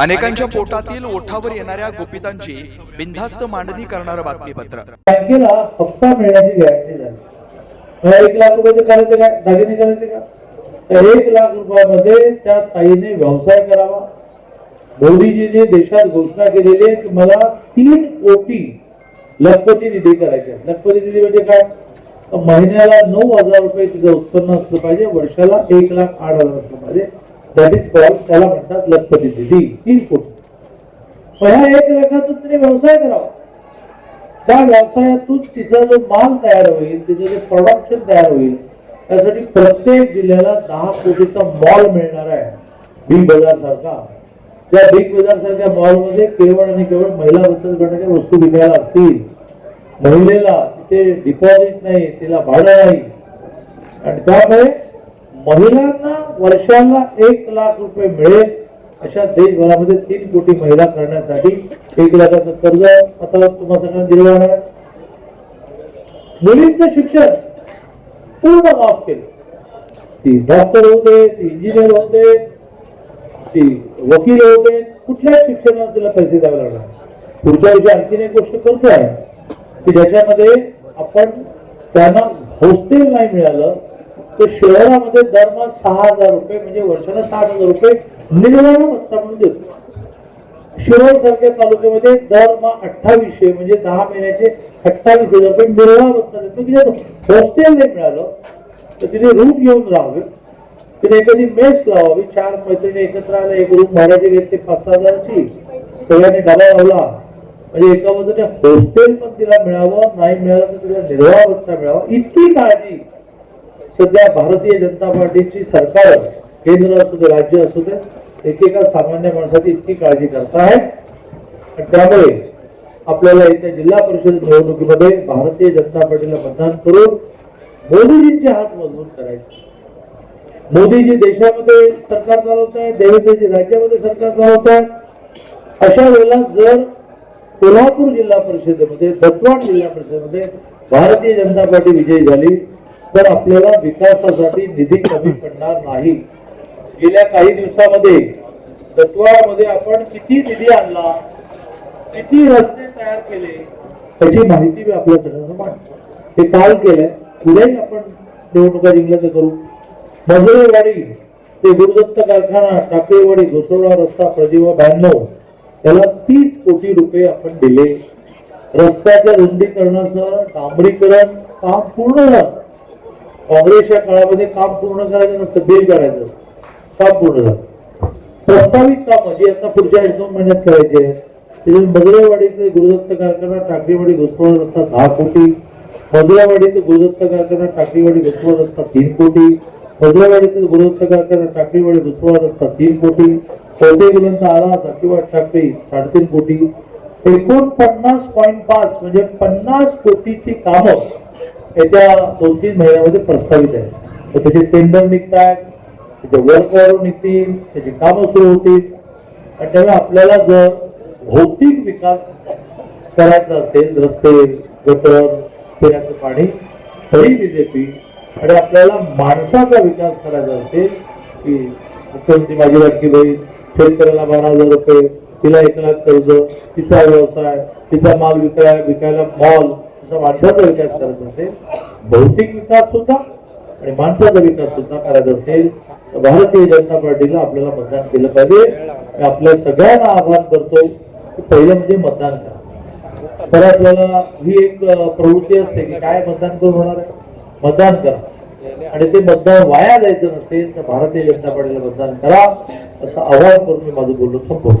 अनेकांच्या पोटातील ओठावर येणाऱ्या गोपितांची बिनधास्त मांडणी करणारं बातमीपत्र. बँकेला हप्ता मिळण्याची गॅरंटी झाली एक लाख रुपयाचे करायचे काय दागिने करायचे का तर एक लाख रुपयामध्ये त्या ताईने व्यवसाय करावा. मोदीजीने देशात घोषणा केलेली आहे की मला तीन कोटी लखपती निधी करायचे आहे. लखपती निधी म्हणजे काय? महिन्याला नऊ हजार रुपये तिचं उत्पन्न असलं पाहिजे. वर्षाला एक लाख आठ हजार असलं पाहिजे. दॅट इज कॉल त्याला म्हणतात लखपती निधी तीन फूट पहिला एक लाखातून तिने व्यवसाय करावा त्या व्यवसायातून तिचा जो माल तयार होईल तिचं जे प्रोडक्शन तयार होईल त्यासाठी प्रत्येक जिल्ह्याला दहा कोटीचा मॉल मिळणार आहे बिग बाजार सारखा त्या बिग बाजार सारख्या मॉलमध्ये केवळ आणि केवळ महिला बचत गटाच्या वस्तू विकायला असतील महिलेला तिथे डिपॉझिट नाही तिला भाडं नाही आणि त्यामुळे महिलांना वर्षाला एक लाख रुपये मिळेल अशा देशभरामध्ये तीन कोटी महिला करण्यासाठी एक लाखाचं कर्ज आता तुम्हाला सगळ्यांना दिलं जाणार मुलींचं शिक्षण पूर्ण माफ केलं. ती डॉक्टर होते ती इंजिनियर होते ती वकील होते कुठल्याच शिक्षणावर तिला पैसे द्यावे लागणार? पुढच्या वर्षी आणखीन एक गोष्ट करतो आहे की ज्याच्यामध्ये आपण त्यांना हॉस्टेल नाही मिळालं तर शहरामध्ये दरमहा सहा हजार रुपये म्हणजे वर्षाला सहा हजार रुपये निर्वाह भत्ता म्हणून देतो. शिरोळ सारख्या तालुक्यामध्ये दरमहा अठ्ठावीसशे म्हणजे दहा महिन्याचे अठ्ठावीस हजार रुपये निर्वाह भत्ता देतो. की हॉस्टेल नाही मिळालं. तर तिथे रूम घेऊन राहावे. तिने एखादी मेस लावावी. चार मैत्रिणी एकत्र आल्या एक रूम भाड्याचे घेतले पाच सहा हजारची. सगळ्यांनी डबा लावला. म्हणजे एका बाजूने हॉस्टेल पण तिला मिळावं नाही मिळालं तर तिला निर्वाह भत्ता मिळावा. इतकी काळजी. सध्या भारतीय जनता पार्टीची सरकार केंद्र असू दे राज्य असू दे एकेका सामान्य माणसाची इतकी काळजी करत आहे. त्यामुळे आपल्याला येत्या जिल्हा परिषद निवडणुकीमध्ये भारतीय जनता पार्टीला मतदान करून मोदीजींचे हात मजबूत करायचे. मोदीजी देशामध्ये सरकार चालवत आहे देवेंद्रजी राज्यामध्ये सरकार चालवत आहे अशा वेळेला जर कोल्हापूर जिल्हा परिषदेमध्ये दत्तवाड जिल्हा परिषदेमध्ये भारतीय जनता पार्टी विजयी झाली तर आपल्याला विकासासाठी निधी कमी पडणार नाही गेल्या काही दिवसामध्ये तत्वामध्ये आपण किती निधी आणला किती रस्ते तयार केले त्याची माहिती मी आपल्या सगळ्यांना मांडतो हे काल केलंय. पुढेही आपण निवडणुका जिंकल्याचं करू. मजुरेवाडी ते गुरुदत्त कारखाना टाकळीवाडी घोसोळा रस्ता प्रतिभा ब्याण्णव त्याला तीस कोटी रुपये आपण दिले. रस्त्याच्या रुंदीकरणासह डांबरीकरण काम पूर्ण झालं. काँग्रेसच्या काळामध्ये काम पूर्ण करायचं नसतं बिल करायचं असतं. काम पूर्ण झालं. प्रस्तावित काम जी आता पुढच्या एक दोन महिन्यात करायचे आहे. त्याच्यात मजुरेवाडीचे गुरुदत्त कारखाना टाकळीवाडी घोसवडा रस्ता दहा कोटी. मजुरावाडीचे गुरुदत्त कारखाना टाकरीवाडी घुसवत रस्ता तीन कोटी. मजुरावाडीचे गुरुदत्त कारखाना टाकळीवाडी घोसवडा रस्ता तीन कोटी. कोटे गुलंत आला साकीवाड ठाकरे साडेतीन कोटी. एकोणपन्नास पॉईंट पाच म्हणजे पन्नास कोटीची कामं येत्या दोन तीन महिन्यामध्ये प्रस्तावित आहे. तर त्याचे टेंडर निघतात त्याचे वर्क ऑर्डर निघतील त्याची कामं सुरू होतील. आणि त्यामुळे आपल्याला जर भौतिक विकास करायचा असेल रस्ते गटर पिण्याचं पाणी तरी बीजेपी आणि आपल्याला माणसाचा विकास करायचा असेल की मुख्यमंत्री माझी लाडकी बहीण शेतकऱ्याला बारा हजार रुपये तिला एक लाख कर्ज तिचा व्यवसाय तिचा माल विकाय विकायला मॉल असा माणसाचा विकास करत असेल भौतिक विकास सुद्धा आणि माणसाचा विकास सुद्धा करत असेल तर भारतीय जनता पार्टीला आपल्याला मतदान केलं पाहिजे. आपल्या सगळ्यांना आवाहन करतो की पहिलं म्हणजे मतदान करा. तर आपल्याला ही एक प्रवृत्ती असते की काय मतदान करून होणार आहे? मतदान करा. आणि ते मतदान वाया जायचं नसेल तर भारतीय जनता पार्टीला मतदान करा. असं आव्हान करून मी माझं बोलणं संपवतो.